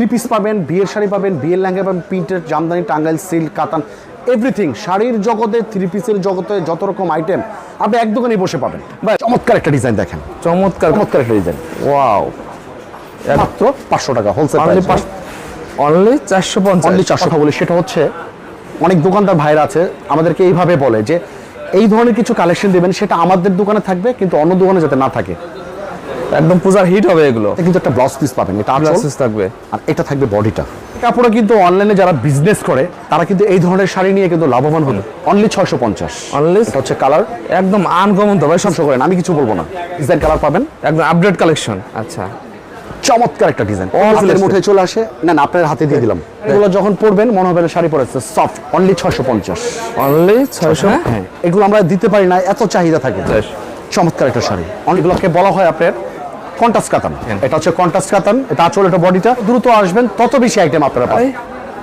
Three piece পাবেন বিয়ের শাড়ি পাবেন বিয়ের লেহেঙ্গা পাবেন প্রিন্টের জামদানি টাঙ্গাইল সিল্ক কাতান এভরিথিং। শাড়ির জগতে থ্রি পিসের জগতে যত রকম আইটেম আপনি এক দোকানেই বসে পাবেন। বা চমৎকার একটা ডিজাইন দেখেন। চমৎকার। চমৎকার একটা ডিজাইন ওয়াও মাত্র পাঁচশো টাকা হোলসেল অনলি অনলি চারশো পঞ্চাশ। অনলি চারশো। টাকা বলি সেটা হচ্ছে অনেক দোকানদার ভাইরা আছে আমাদেরকে এইভাবে বলে যে এই ধরনের কিছু কালেকশন দেবেন সেটা আমাদের দোকানে থাকবে কিন্তু অন্য দোকানে যাতে না থাকে। একদম পূজার হিট হবে এগুলো। কিন্তু একটা ব্লাউজ পিস পাবেন এটা আঁচল। গ্লাসেস থাকবে। আর এটা থাকবে বডিটা কাপড়ে কিন্তু অনলাইনে যারা বিজনেস করে তারা কিন্তু এই ধরনের শাড়ি নিয়ে কিন্তু লাভবান হলো অনলি ছয়শো পঞ্চাশ। অনলি হচ্ছে কালার একদম আনকমন তো ভাই সব সংশয় করেন। আমি কিছু বলব না। ডিজাইন কালার পাবেন। একদম আপডেট কালেকশন আচ্ছা। চমৎকার একটা ডিজাইন হাতের মুঠে চলে আসে। না না আপনার হাতে দিয়ে দিলাম। এগুলো যখন পরবেন মনে হবে শাড়ি পরেছে সফট অনলি ছয়শো পঞ্চাশ। অনলি ছয়শো? হ্যাঁ এগুলো আমরা দিতে পারি না এত চাহিদা থাকে। চমৎকার একটা শাড়ি। অনেকগুলোকে বলা হয় আপনার কন্টাস্ট কাতান। এটা হচ্ছে কন্টাস্ট কাতান এটা আচল এটা বডিটা। দ্রুত আসবেন তত বেশি আইটেম আপনারা পাবেন।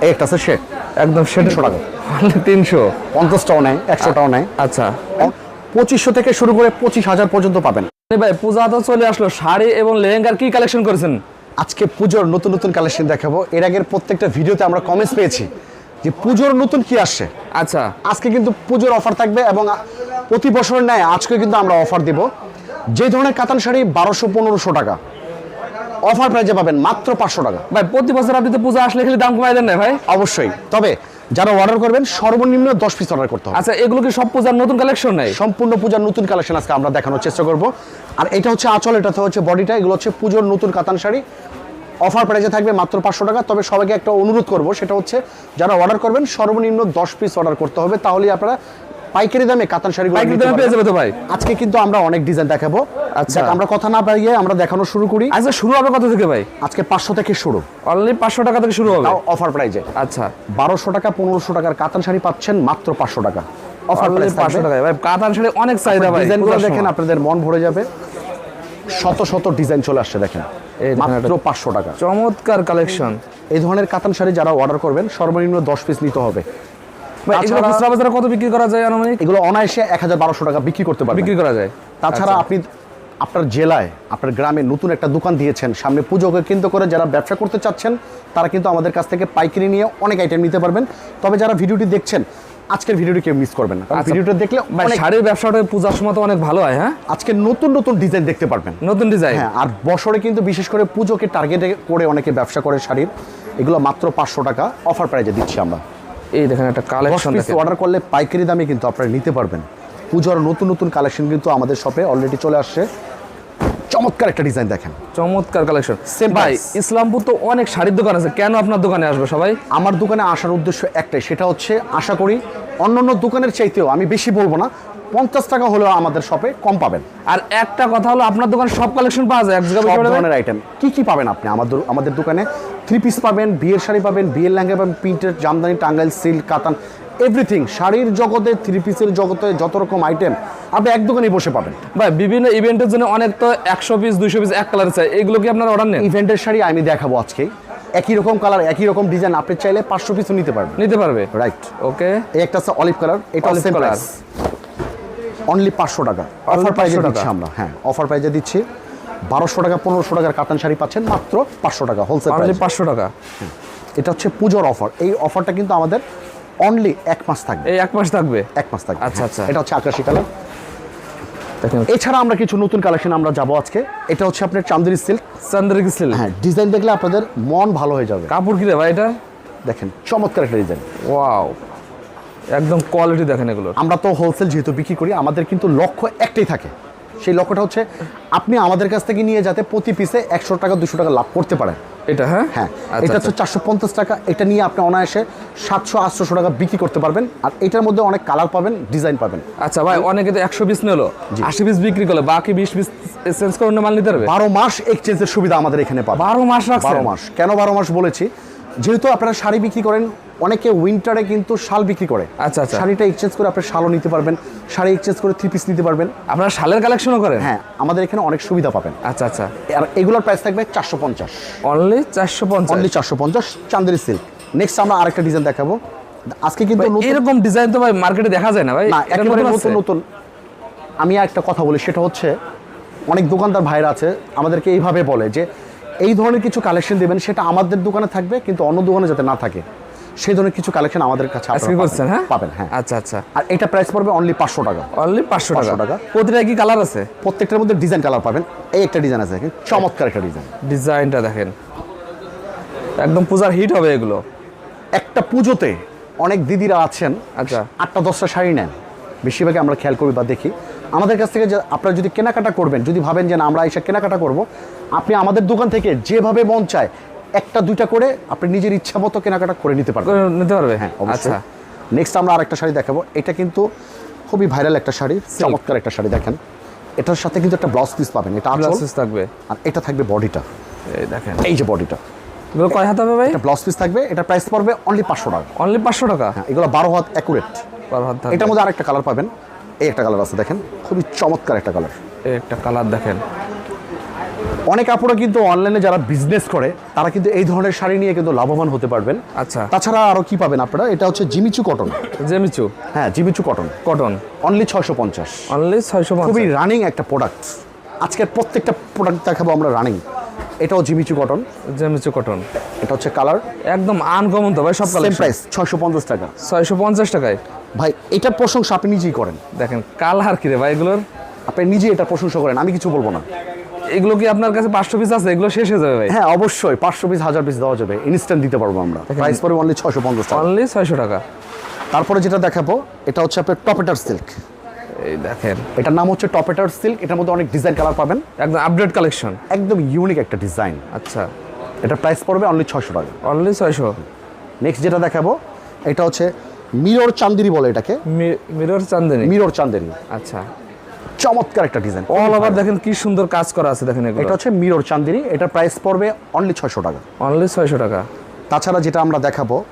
এই। একটা আছে শেড একদম সেটা তিনশো টাকা। তিনশো। পঞ্চাশটাও নেয় একশোটাও নেয় আচ্ছা। পঁচিশশো থেকে শুরু করে পঁচিশ হাজার পর্যন্ত পাবেন। ভাই পূজা তো চলে আসলো। শাড়ি এবং লেহেঙ্গার কি কালেকশন করেছেন? আজকে পুজোর নতুন নতুন কালেকশন দেখাবো। এর আগের প্রত্যেকটা ভিডিওতে আমরা কমেন্টস পেয়েছি যে পুজোর নতুন কি আসছে। আচ্ছা। আজকে কিন্তু পুজোর অফার থাকবে এবং প্রতি বছর নেয় আজকে কিন্তু আমরা অফার দিব। যে ধরনের কাতান শাড়ি বারোশো পনেরোশো টাকা। অফার প্রাইজে পাবেন মাত্র পাঁচশো টাকা। ভাই প্রতি বছর আপনি তো পূজা আসলে খালি দাম কমাই দেন না ভাই? অবশ্যই। তবে যারা অর্ডার করবেন সর্বনিম্ন দশ পিস অর্ডার করতে হবে। আচ্ছা এগুলো কি সব পূজার নতুন কালেকশন নাই? সম্পূর্ণ পূজার নতুন কালেকশন আজকে আমরা দেখানোর চেষ্টা করব। আর এটা হচ্ছে আঁচল এটা তো হচ্ছে বডিটা এগুলো হচ্ছে পুজোর নতুন কাতান শাড়ি। অফার প্রাইজে থাকবে মাত্র পাঁচশো টাকা তবে সবাইকে একটা অনুরোধ করব সেটা হচ্ছে যারা অর্ডার করবেন সর্বনিম্ন দশ পিস অর্ডার করতে হবে। তাহলেই আপনারা পাইকারি দামে কাতান শাড়ি পাইকারি দামে পেয়ে যাবে তো ভাই? আজকে কিন্তু আমরা অনেক ডিজাইন দেখাবো। আচ্ছা। আমরা কথা না বাড়িয়ে আমরা দেখানো শুরু করি। আচ্ছা শুরু হবে কত থেকে ভাই? আজকে পাঁচশো থেকে শুরু। অনলি পাঁচশো টাকা থেকে শুরু হবে? অফার প্রাইজে আচ্ছা। বারোশো টাকা পনেরোশো টাকার কাতান শাড়ি পাচ্ছেন মাত্র পাঁচশো টাকা। অফার অনলি পাঁচশো টাকা ভাই কাতান শাড়ি অনেক চাহিদা ভাই ডিজাইনগুলো দেখেন আপনাদের মন ভরে যাবে। শত শত ডিজাইন চলে আসছে দেখেন। মাত্র পাঁচশো টাকা। চমৎকার কালেকশন এই ধরনের কাতান শাড়ি যারা অর্ডার করবেন সর্বনিম্ন দশ পিস নিতে হবে। এগুলো খুচরা বাজারে কত বিক্রি করা যায় আনুমানিক? এগুলো অনায়াসে এক হাজার বারোশো টাকা বিক্রি করতে পারবেন। বিক্রি করা যায়। তাছাড়া আপনি আপনার জেলায় আপনার গ্রামে নতুন একটা দোকান দিয়েছেন সামনে পুজোকে কেন্দ্র করে যারা ব্যবসা করতে চাচ্ছেন তারা কিন্তু আমাদের কাছ থেকে পাইকারি নিয়ে অনেক আইটেম নিতে পারবেন। তবে যারা ভিডিওটি দেখছেন আজকের ভিডিওটি কেউ মিস করবেন না। আচ্ছা। ভিডিওটা দেখলে শাড়ির ব্যবসাটা পূজার সময় তো অনেক ভালো হয় হ্যাঁ? আজকে নতুন নতুন ডিজাইন দেখতে পারবেন। নতুন ডিজাইন হ্যাঁ আর বছরে কিন্তু বিশেষ করে পুজোকে টার্গেটে করে অনেকে ব্যবসা করে শাড়ির। এগুলো মাত্র পাঁচশো টাকা অফার প্রাইজে দিচ্ছি আমরা। এই দেখেন একটা কালেকশন দেখেন। অর্ডার করলে পাইকারি দামে কিন্তু আপনারা নিতে পারবেন। পুজোর নতুন নতুন কালেকশন কিন্তু আমাদের শপে অলরেডি চলে আসছে। চমৎকার একটা ডিজাইন দেখেন। চমৎকার কালেকশন সেম ভাই. ইসলামপুর তো অনেক শাড়ির দোকান আছে কেন আপনার দোকানে আসবে সবাই? আমার দোকানে আসার উদ্দেশ্য একটাই সেটা হচ্ছে আশা করি অন্যান্য দোকানের চাইতেও আমি বেশি বলব না পঞ্চাশ টাকা হলেও আমাদের শপে কম পাবেন। আর একটা কথা হলো আপনার দোকানে সব কালেকশন পাওয়া যায় সব? ধরনের আইটেম কি কি পাবেন আপনি? আমাদের আমাদের দোকানে থ্রি পিস পাবেন বিয়ের শাড়ি পাবেন বিয়ের লেহেঙ্গা পাবেন প্রিন্টের জামদানি টাঙ্গাইল সিল্ক কাতান এভরিথিং শাড়ির জগতে থ্রি পিসের জগতে যত রকম আইটেম আপনি এক দোকানেই বসে পাবেন। ভাই বিভিন্ন ইভেন্টের জন্য অনেক তো একশো পিস দুইশো পিস এক কালার চাই। এগুলো কি আপনার অর্ডার নেন? ইভেন্টের শাড়ি আমি দেখাবো আজকে। একই রকম কালার একই রকম ডিজাইন আপনি চাইলে পাঁচশো পিসও নিতে পারবেন। নিতে পারবে? রাইট ওকে এই একটা আছে অলিভ কালার এটা color। কালার অনলি পাঁচশো টাকা। অফার প্রাইজে দিচ্ছি। আমরা হ্যাঁ। অফার প্রাইজে দিচ্ছি বারোশো টাকা পনেরোশো টাকার কাতান শাড়ি পাচ্ছেন মাত্র পাঁচশো টাকা হোলসেল পাঁচশো টাকা? এটা হচ্ছে পুজোর অফার এই অফারটা কিন্তু আমাদের অনলি এক মাস থাকবে। এই এক মাস থাকবে? এক মাস থাকবে আচ্ছা, আচ্ছা। এটা হচ্ছে আকাশি কালার। এছাড়া আমরা কিছু নতুন কালেকশন আমরা যাব আজকে। এটা হচ্ছে আপনার চান্দেরি সিল্ক চান্দ্রিক সিল হ্যাঁ ডিজাইন দেখলে আপনাদের মন ভালো হয়ে যাবে। কাপড় কি ভাই এটা? দেখেন চমৎকার একটা ডিজাইন ওয়াও একদম কোয়ালিটি দেখেন এগুলো আমরা তো হোলসেল যেহেতু বিক্রি করি আমাদের কিন্তু লক্ষ্য একটাই থাকে। সেই লক্ষ্যটা হচ্ছে আপনি আমাদের কাছ থেকে নিয়ে যাতে প্রতি পিসে একশো টাকা দুশো টাকা লাভ করতে পারেন। এটা হ্যাঁ? হ্যাঁ আচ্ছা, এটা আচ্ছা। হচ্ছে চারশো পঞ্চাশ টাকা। এটা নিয়ে আপনি অনায়াসে সাতশো আটশোশো টাকা বিক্রি করতে পারবেন। আর এটার মধ্যে অনেক কালার পাবেন ডিজাইন পাবেন। আচ্ছা ভাই অনেকে তো একশো পিস নিলো। আশি পিস বিক্রি করল বাকি বিশ পিস চেঞ্জ করে অন্য মাল নিতে পারবে? বারো মাস এক্সচেঞ্জের সুবিধা আমাদের এখানে পাবেন। বারো মাস বারো মাস। কেন বারো মাস বলেছি? যেহেতু আপনারা শাড়ি বিক্রি করেন অনেকে উইন্টারে কিন্তু শাল বিক্রি করে। আচ্ছা, আচ্ছা। শাড়িটা এক্সচেঞ্জ করে আপনি শালও নিতে পারবেন শাড়ি এক্সচেঞ্জ করে থ্রি পিস নিতে পারবেন। আপনারা শালের কালেকশনও করেন? হ্যাঁ আমাদের এখানে অনেক সুবিধা পাবেন। আচ্ছা আচ্ছা। আর এগুলোর প্রাইস থাকবে চারশো পঞ্চাশ। অনলি চারশো পঞ্চাশ? অনলি চারশো পঞ্চাশ চান্দেরি সিল্ক নেক্সট আমরা আরেকটা ডিজাইন দেখাবো। আজকে কিন্তু এরকম ডিজাইন তো ভাই মার্কেটে দেখা যায় না ভাই। না একেবারে নতুন? নতুন আমি একটা কথা বলি সেটা হচ্ছে অনেক দোকানদার ভাইরা আছে আমাদেরকে এইভাবে বলে যে এই ধরনের কিছু কালেকশন দেবেন সেটা আমাদের দোকানে থাকবে কিন্তু অন্য দোকানে যাতে না থাকে সেই ধরনের কিছু কালেকশন আমাদের কাছে হ্যাঁ? পাবেন হ্যাঁ। আচ্ছা আচ্ছা। আর এটা প্রাইস পড়বে অনলি পাঁচশো টাকা। অনলি পাঁচশো 500 টাকা টাকা। প্রতিটা কি কালার আছে? প্রত্যেকটার মধ্যে ডিজাইন কালার পাবেন। এই একটা ডিজাইন আছে দেখেন চমৎকার একটা ডিজাইন ডিজাইনটা দেখেন। একদম পূজার হিট হবে এগুলো। একটা পুজোতে অনেক দিদিরা আছেন আচ্ছা। আটটা দশটা শাড়ি নেন। বেশিরভাগই আমরা খেয়াল করি বা দেখি। আমাদের কাছ থেকে আপনারা যদি কেনাকাটা করবেন যদি ভাবেন যে না আমরা এসে কেনাকাটা করব আপনি আমাদের দোকান থেকে যেভাবে মন চায় একটা দুইটা করে আপনি নিজের ইচ্ছা মতো কেনাকাটা করে নিতে পারবেন। নিতে পারবে? হ্যাঁ আচ্ছা। নেক্সট আমরা আরেকটা শাড়ি দেখাবো। এটা কিন্তু খুবই ভাইরাল একটা শাড়ি চমৎকার একটা শাড়ি দেখেন। এটার সাথে কিন্তু একটা ব্লাউজ পিস পাবেন এটা আঁচল। পিস থাকবে। আর এটা থাকবে বডিটা এই দেখেন। এই যে বডিটা এগুলো কয় হাত হবে ভাই? এটা ব্লাউজ পিস থাকবে এটা প্রাইস পড়বে অনলি পাঁচশো টাকা। অনলি পাঁচশো টাকা? হ্যাঁ এগুলো বারো হাত অ্যাকুরেট বারো হাত এটার মধ্যে আরেকটা কালার পাবেন। এই একটা কালার আছে দেখেন। খুবই চমৎকার একটা কালার এই একটা কালার দেখেন। অনেক আপুরা কিন্তু অনলাইনে যারা বিজনেস করে তারা কিন্তু এই ধরনের শাড়ি নিয়ে কিন্তু লাভবান হতে পারবেন। আচ্ছা। তাছাড়া আরও কি পাবেন আপনারা? এটা হচ্ছে Jimmy Choo cotton Jimmy Choo? হ্যাঁ Jimmy Choo cotton cotton only ছয়শো পঞ্চাশ। অনলি ছয়শো খুবই রানিং একটা প্রোডাক্ট আজকের প্রত্যেকটা প্রোডাক্ট দেখাবো আমরা রানিং এটাও জিমিচু কটন জেমিচু কটন এটা হচ্ছে কালার একদম আনকমন তো ভাই সব কালার প্রাইস ছয়শো পঞ্চাশ টাকা। ছয়শো পঞ্চাশ টাকায়। ভাই এটার প্রশংসা আপনি নিজেই করেন। দেখেন কালার কি রে ভাই এগুলোর? আপনি নিজেই এটা প্রশংসা করেন আমি কিছু বলব না। এগুলো কি আপনার কাছে পাঁচশো পিস আছে? এগুলো শেষ হয়ে যাবে ভাই? হ্যাঁ অবশ্যই পাঁচশো পিস হাজার পিস দেওয়া যাবে। ইনস্ট্যান্ট দিতে পারব আমরা। প্রাইস পড়বে অনলি ছয়শো পঞ্চাশ টাকা। অনলি ছয়শো টাকা। তারপরে যেটা দেখাবো এটা হচ্ছে আপনার টপেটার সিল্ক এই দেখেন। এটার নাম হচ্ছে টপেটার সিল্ক এটার মধ্যে অনেক ডিজাইন কালার পাবেন। একদম আপডেট কালেকশন একদম ইউনিক একটা ডিজাইন আচ্ছা। এটা প্রাইস পড়বে অনলি ছয়শো টাকা। অনলি ছয়শো। নেক্সট যেটা দেখাবো এটা হচ্ছে মিরর চান্দেরি বলে এটাকে। Mirror Chandini mirror Chanderi. আচ্ছা। চমৎকার একটা ডিজাইন। অল ওভার দেখেন কি সুন্দর কাজ করা আছে দেখেন এটা হচ্ছে মিরর চান্দেরি এটা প্রাইস পড়বে অনলি ছয়শো টাকা। অনলি ছয়শো টাকা। তাছাড়া যেটা আমরা দেখাবো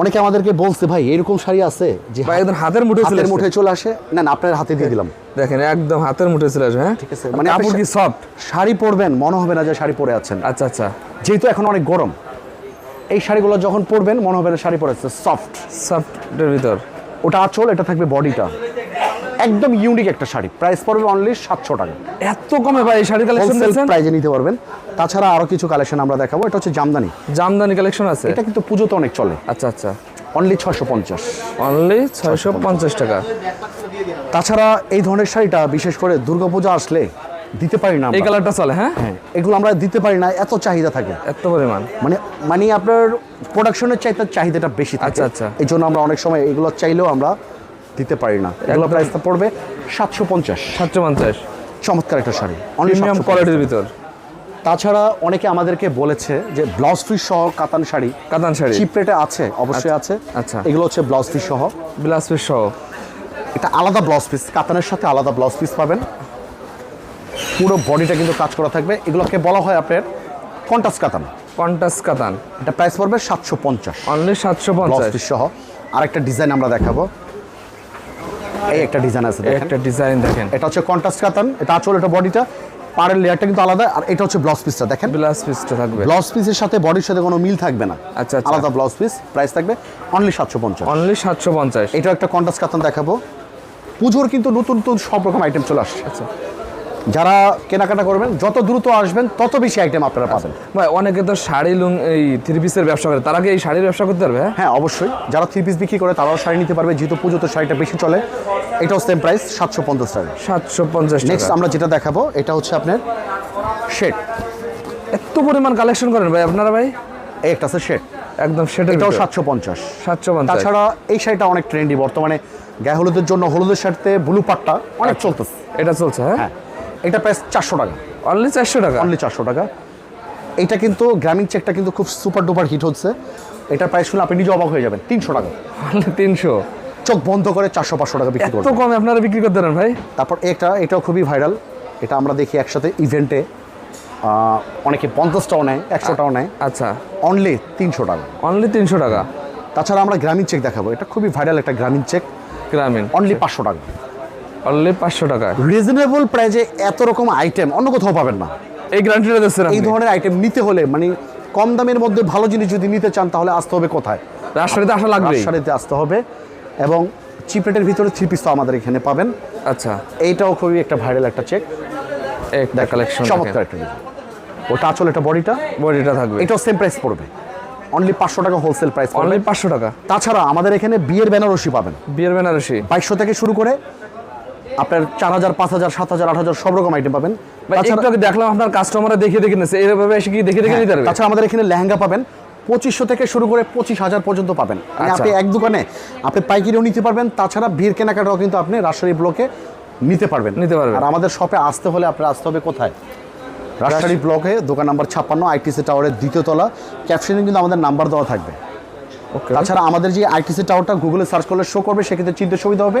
অনেকে আমাদেরকে বলছে ভাই এরকম শাড়ি আছে যে ভাই একদম হাতের মুঠে চলে হাতের মুঠে চলে আসে। না না আপনার হাতে দিয়ে দিলাম। দেখেন একদম হাতের মুঠে চলে আসবে হ্যাঁ? ঠিক আছে, মানে মানে আপনি কি সফট শাড়ি পরবেন মনে হবে না যে শাড়ি পরে আছেন। আচ্ছা আচ্ছা। যেহেতু এখন অনেক গরম এই শাড়িগুলো যখন পরবেন মনে হবে না শাড়ি পরেছে সফট সফটের ভিতর। ওটা আঁচল এটা থাকবে বডিটা একদম ইউনিক একটা শাড়ি। প্রাইস পড়বে অনলি সাতশো টাকা। এত কমে ভাই এই শাড়ি কালেকশন প্রাইজে নিতে পারবেন। তাছাড়া আরও কিছু কালেকশন আমরা দেখাবো। এটা হচ্ছে জামদানি। জামদানি কালেকশন আছে? এটা কিন্তু পুজোতে অনেক চলে। আচ্ছা আচ্ছা। অনলি ছয়শো পঞ্চাশ। অনলি ছয়শো পঞ্চাশ টাকা। তাছাড়া এই ধরনের শাড়িটা বিশেষ করে দুর্গাপূজা আসলে দিতে পারি না এই কালারটা চলে হ্যাঁ? হ্যাঁ এগুলো আমরা দিতে পারি না এত চাহিদা থাকে। এত পরিমাণ। মানে মানে আপনার প্রোডাকশনের চাইতে চাহিদাটা বেশি থাকে। আচ্ছা, আচ্ছা। এই জন্য আমরা অনেক সময় এগুলো চাইলেও আমরা দিতে পারি না। এগুলো। প্রাইসটা পড়বে সাতশো পঞ্চাশ। সাতশো পঞ্চাশ। চমৎকার একটা শাড়ি। প্রিমিয়াম কোয়ালিটির ভিতর। তাছাড়া অনেকে আমাদেরকে বলেছে যে ব্লাউজ পিস সহ কাতান শাড়ি কাতান শাড়ি। চিপ রেটে আছে অবশ্যই আছে। আচ্ছা। এগুলো হচ্ছে ব্লাউজ পিস সহ। ব্লাউজ পিস সহ। এটা আলাদা ব্লাউজ পিস কাতানের সাথে আলাদা ব্লাউজ পিস পাবেন। পুরো বডিটা কিন্তু কাজ করা থাকবে। এগুলোকে বলা হয় আপনার কন্টাস কাতান। কন্টাস কাতান। এটা প্রাইস পড়বে সাতশো পঞ্চাশ। অনলি সাতশো পঞ্চাশ। সহ। আরেকটা ডিজাইন আমরা দেখাবো। এই একটা ডিজাইন আছে একটা ডিজাইন দেখেন। এটা হচ্ছে কন্টাস কাতান। এটা আচল এটা বডিটা। পাড়ের লেয়ারটা কিন্তু আলাদা। আর এটা হচ্ছে ব্লাউজ পিসটা দেখেন। ব্লাউজ পিসটা থাকবে। ব্লাউজ পিসের সাথে বডির সাথে কোনো মিল থাকবে না। আচ্ছা, আচ্ছা। আলাদা ব্লাউজ পিস প্রাইস থাকবে অনলি সাতশো পঞ্চাশ। অনলি সাতশো পঞ্চাশ। এটা একটা কন্টাস কাতান দেখাবো। পুজোর কিন্তু নতুন নতুন সব রকম আইটেম চলে আসছে। আচ্ছা। যারা কেনাকাটা করবেন যত দ্রুত আসবেন তত বেশি আইটেম আপনারা পাবেন। ভাই অনেকে তো শাড়ি লুং এই থ্রি পিসের ব্যবসা করে তারা কি এই শাড়ির ব্যবসা করতে পারবে হ্যাঁ? হ্যাঁ অবশ্যই। যারা থ্রি পিস বিক্রি করে তারাও শাড়ি নিতে পারবে। যেহেতু পুজোতে শাড়িটা বেশি চলে এটাও সেম প্রাইস সাতশো পঞ্চাশ টাকা। সাতশো পঞ্চাশ নেক্সট আমরা যেটা দেখাবো এটা হচ্ছে আপনার শেড এত পরিমাণ কালেকশন করেন ভাই আপনারা ভাই? এই একটা আছে শেড একদম সেটাও এটাও সাতশো পঞ্চাশ। সাতশো পঞ্চাশ। তাছাড়া এই শাড়িটা অনেক ট্রেন্ডি বর্তমানে গায়ে হলুদের জন্য হলুদের শাড়িতে ব্লু পাটটা অনেক চলতেছে। এটা চলছে হ্যাঁ? হ্যাঁ। এটা প্রাইস চারশো টাকা। অনলি চারশো টাকা? অনলি চারশো টাকা। এটা কিন্তু গ্রামীণ চেকটা কিন্তু খুব সুপার ডুপার হিট হচ্ছে। এটা প্রাইস শুনে আপনি নিজে অবাক হয়ে যাবেন। তিনশো টাকা। তিনশো? চোখ বন্ধ করে চারশো পাঁচশো টাকা বিক্রি করবেন। কমে আপনারা বিক্রি করতে পারেন ভাই? তারপর এটা এটাও খুবই ভাইরাল এটা আমরা দেখি একসাথে ইভেন্টে অনেকে পঞ্চাশটাও নেয় একশোটাও নেয়। আচ্ছা। অনলি তিনশো টাকা। অনলি তিনশো টাকা? তাছাড়া আমরা গ্রামীণ চেক দেখাবো। এটা খুবই ভাইরাল একটা গ্রামীণ চেক গ্রামীণ। অনলি পাঁচশো টাকা। অনলি পাঁচশো টাকা। রিজনেবল প্রাইজে এত রকম আইটেম অন্য কোথাও পাবেন না। এই গ্যারান্টিটা দিচ্ছেন এই ধরনের আইটেম নিতে হলে মানে কম দামের মধ্যে ভালো জিনিস যদি নিতে চান তাহলে আসতে হবে কোথায়? রাজশাহীতে আসা লাগবে রাজশাহীতে আসতে হবে এবং চিপ রেটের ভিতরে থ্রি পিস তো আমাদের এখানে পাবেন। আচ্ছা। এইটাও খুবই একটা ভাইরাল একটা চেক একটা কালেকশন চমৎকার একটা ওটা আঁচল এটা বডিটা বডিটা থাকবে। এটাও সেম প্রাইস পড়বে। অনলি পাঁচশো টাকা হোলসেল প্রাইস অনলি পাঁচশো টাকা। তাছাড়া আমাদের এখানে বিয়ের বেনারসি পাবেন। বিয়ের বেনারসি। বাইশশো থেকে শুরু করে আপনার চার হাজার পাঁচ হাজার সাত হাজার আট হাজার সব রকম আইটেম পাবেন। তাছাড়া দেখলাম আপনার কাস্টমাররা দেখে দেখে নিচ্ছে এইভাবে এসে কি দেখে দেখে নিতে পারবে? তাছাড়া আমাদের এখানে লেহেঙ্গা পাবেন পঁচিশশো থেকে শুরু করে পঁচিশ হাজার পর্যন্ত পাবেন। মানে আচ্ছা। আপনি এক দোকানে আপনি পাইকারিও নিতে পারবেন তাছাড়া বীর কেনাকাটাও কিন্তু আপনি রাজশাহী ব্লকে নিতে পারবেন। নিতে পারবেন। আর আমাদের শপে আসতে হলে আপনার আসতে হবে কোথায়? রাজশাহী ব্লকে দোকান নাম্বার ছাপ্পান্ন আইটিসি টাওয়ারের দ্বিতীয় তলা। ক্যাপশনে কিন্তু আমাদের নাম্বার দেওয়া থাকবে। ওকে তাছাড়া আমাদের যে আইটিসি টাওয়ারটা গুগলে সার্চ করলে শো করবে সেক্ষেত্রে চিনতে সুবিধা হবে।